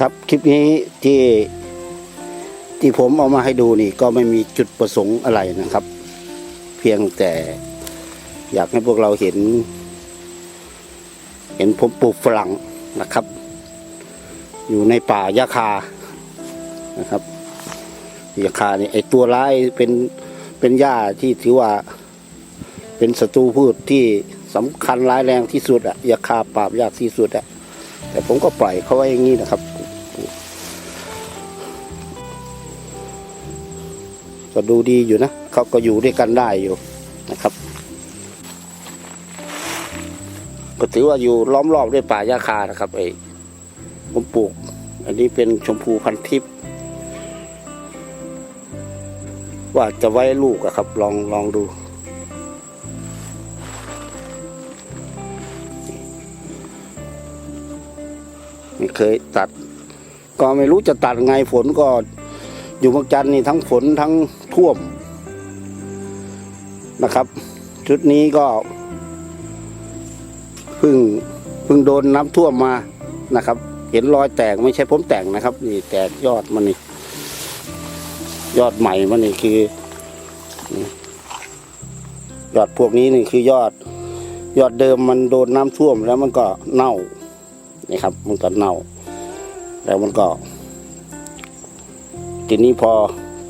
ครับคลิปนี้ที่ที่ผมเอามาให้ดูนี่ก็ไม่มีจุดประสงค์อะไรนะครับ เพียงแต่อยากให้พวกเราเห็น เห็นผมปลูกฝรั่งนะครับ อยู่ในป่ายาคานะครับยาคาเนี่ยไอตัวร้ายเป็นเป็นหญ้าที่ถือว่าเป็นศัตรูพืชที่สำคัญร้ายแรงที่สุดอะยาคาปราบยากที่สุดอะแต่ผมก็ปล่อยเขาไว้อย่างนี้นะครับ ก็ดูดีอยู่นะเขาก็อยู่ด้วยกันได้อยู่นะครับ ก็ถือว่าอยู่ล้อมรอบด้วยป่าหญ้าคานะครับไอ้ผมปลูก อันนี้เป็นชมพูพันทิพย์ว่าจะไว้ลูกอะครับ ลองลองดู ไม่เคยตัด ก็ไม่รู้จะตัดไงฝนก็อยู่เมืองจันทร์นี่ทั้งฝนทั้ง ท่วมนะครับ ชุดนี้ก็เพิ่งเพิ่งโดนน้ำท่วมมานะครับ เห็นรอยแตกไม่ใช่ผมแต่งนะครับ นี่แตกยอดมันนี่ยอดใหม่มันนี่คือยอดพวกนี้นี่คือยอด ยอดเดิมมันโดนน้ำท่วมแล้วมันก็เน่านี่ครับ มันก็เน่า แล้วมันก็ทีนี้พอ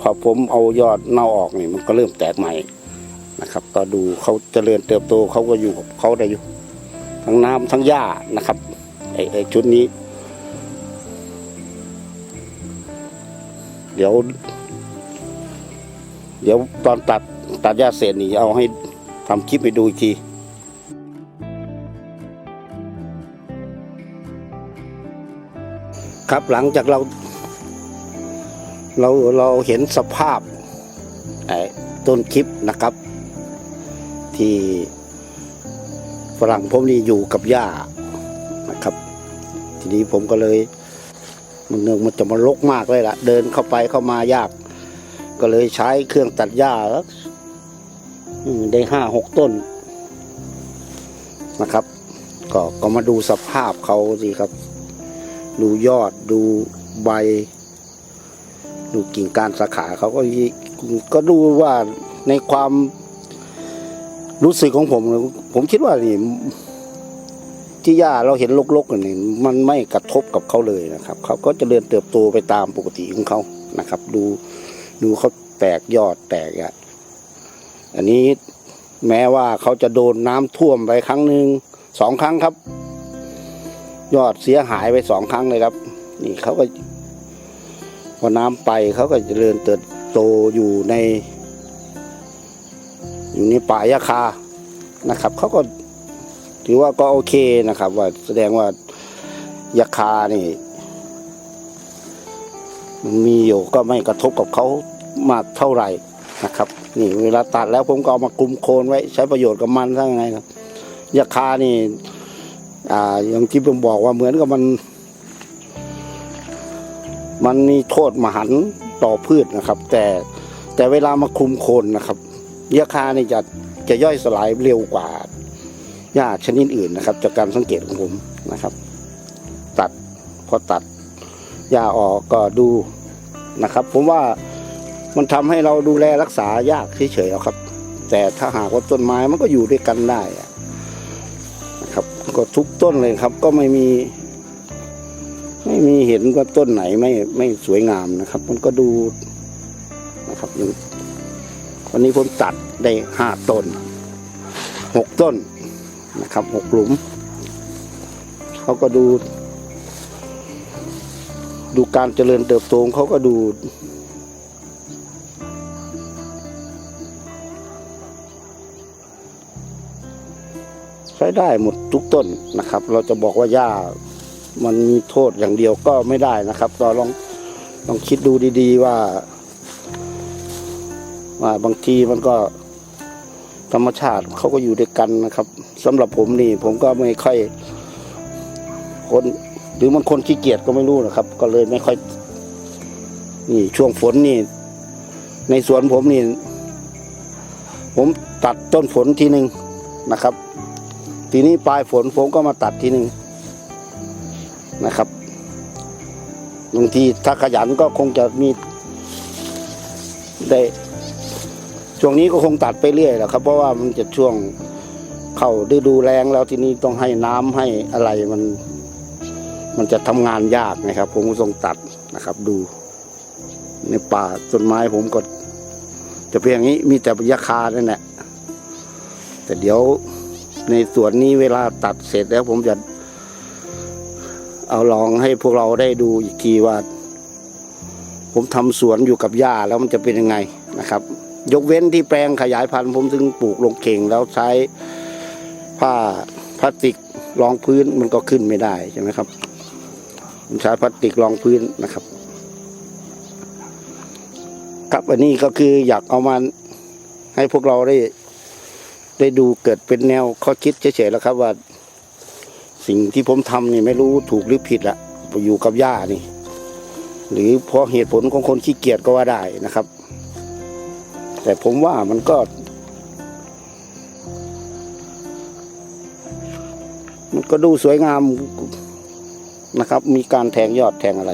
พอผมเอายอดเน่าออกนี่มันก็เริ่มแตกใหม่นะครับ ก็ดูเขาเจริญเติบโตเขาก็อยู่กับเขาได้อยู่ ทั้งน้ำทั้งหญ้านะครับไอ้ไอ้ชุดนี้ เดี๋ยว เดี๋ยวตอนตัดตัดหญ้าเสร็จนี่เอาให้ทำคลิปไปดูอีกทีครับหลังจากเรา เราเราเห็นสภาพไอ้ต้นคลิปนะครับ ที่ฝรั่งผมนี่อยู่กับหญ้านะครับ ทีนี้ผมก็เลยมันเนื่องมันจะมาลกมากเลยล่ะ เดินเข้าไปเข้ามายาก ก็เลยใช้เครื่องตัดหญ้าได้ห้าหกต้นนะครับ ก็ก็มาดูสภาพเขาสิครับ ดูยอดดูใบ ดูกิ่งก้านสาขาเขาก็ยิก็ดูว่าในความรู้สึกของผม ผมคิดว่านี่ที่หญ้าเราเห็นลกๆนี่มันไม่กระทบกับเขาเลยนะครับ เขาก็จะเริญเติบโตไปตามปกติของเขานะครับ ดูดูเขาแตกยอดแตกอะอันนี้แม้ว่าเขาจะโดนน้ำท่วมไปครั้งหนึ่งสองครั้งครับ ยอดเสียหายไปสองครั้งเลยครับ นี่เขาก็ พอน้ำไปเขาก็จเจริญเติบโตอยู่ใน อยู่ในป่ายาคานะครับ เขาก็ถือว่าก็โอเคนะครับ ว่าแสดงว่ายาคานี่มันมีอยู่ก็ไม่กระทบกับเขามากเท่าไหร่นะครับ นี่เวลาตัดแล้วผมก็เอามากลุมโคนไว้ ใช้ประโยชน์กับมันทั้งไงครับยาคานี่ อ่าอย่างที่ผมบอกว่าเหมือนกับมัน มันมีโทษมหันต่อพืชนะครับ แต่แต่เวลามาคุมโคนนะครับยาคาเนี่ยจะจะย่อยสลายเร็วกว่าหญ้าชนิดอื่นนะครับ จากการสังเกตของผมนะครับ ตัดพอตัดหญ้าออกก็ดูนะครับ ผมว่ามันทำให้เราดูแลรักษายากเฉยๆหรอกครับ แต่ถ้าหากว่าต้นไม้มันก็อยู่ด้วยกันได้นะครับ ก็ทุกต้นเลยครับ ก็ไม่มี ไม่มีเห็นว่าต้นไหนไม่ไม่สวยงามนะครับ มันก็ดูนะครับวันนี้ผมตัดได้ห้าต้นหกต้นนะครับหกหลุมเขาก็ดู ดูการเจริญเติบโตเขาก็ดูใช้ได้หมดทุกต้นนะครับ เราจะบอกว่าหญ้า มันมีโทษอย่างเดียวก็ไม่ได้นะครับเราลองลองคิดดูดี ๆ ว่า ว่าบางทีมันก็ธรรมชาติเขาก็อยู่ด้วยกันนะครับสำหรับผมนี่ ผมก็ไม่ค่อย คนหรือมันคนขี้เกียจก็ไม่รู้นะครับ ก็เลยไม่ค่อย นี่ช่วงฝนนี่ ในสวนผมนี่ ผมตัดต้นฝนทีหนึ่งนะครับ ทีนี้ปลายฝนผมก็มาตัดทีหนึ่ง นะครับบางทีถ้าขยันก็คงจะมีได้ช่วงนี้ก็คงตัดไปเรื่อยแหละครับ เพราะว่ามันจะช่วงเข้าฤดูแรงแล้วทีนี้ต้องให้น้ำให้อะไรมัน มันจะทำงานยากนะครับ ผมก็ต้องตัดนะครับ ดู ในป่าต้นไม้ผมก็จะเป็นอย่างนี้มีแต่ยาคานั่นแหละแต่เดี๋ยวในสวนนี้เวลาตัดเสร็จแล้วผมจะ เอาลองให้พวกเราได้ดูอีกทีว่า ผมทำสวนอยู่กับหญ้าแล้วมันจะเป็นยังไงนะครับ ยกเว้นที่แปลงขยายพันธุ์ผมถึงปลูกลงเข่งแล้วใช้ผ้าพลาสติกรองพื้นมันก็ขึ้นไม่ได้ใช่ไหมครับผมใช้พลาสติกรองพื้นนะครับครับอันนี้ก็คืออยากเอามาให้พวกเราได้ได้ดูเกิดเป็นแนวข้อคิดเฉยๆแล้วครับว่า สิ่งที่ผมทำนี่ไม่รู้ถูกหรือผิดละอยู่กับย่านี่ หรือเพราะเหตุผลของคนขี้เกียจก็ว่าได้นะครับ แต่ผมว่ามันก็ มันก็ดูสวยงามนะครับ มีการแทงยอดแทงอะไร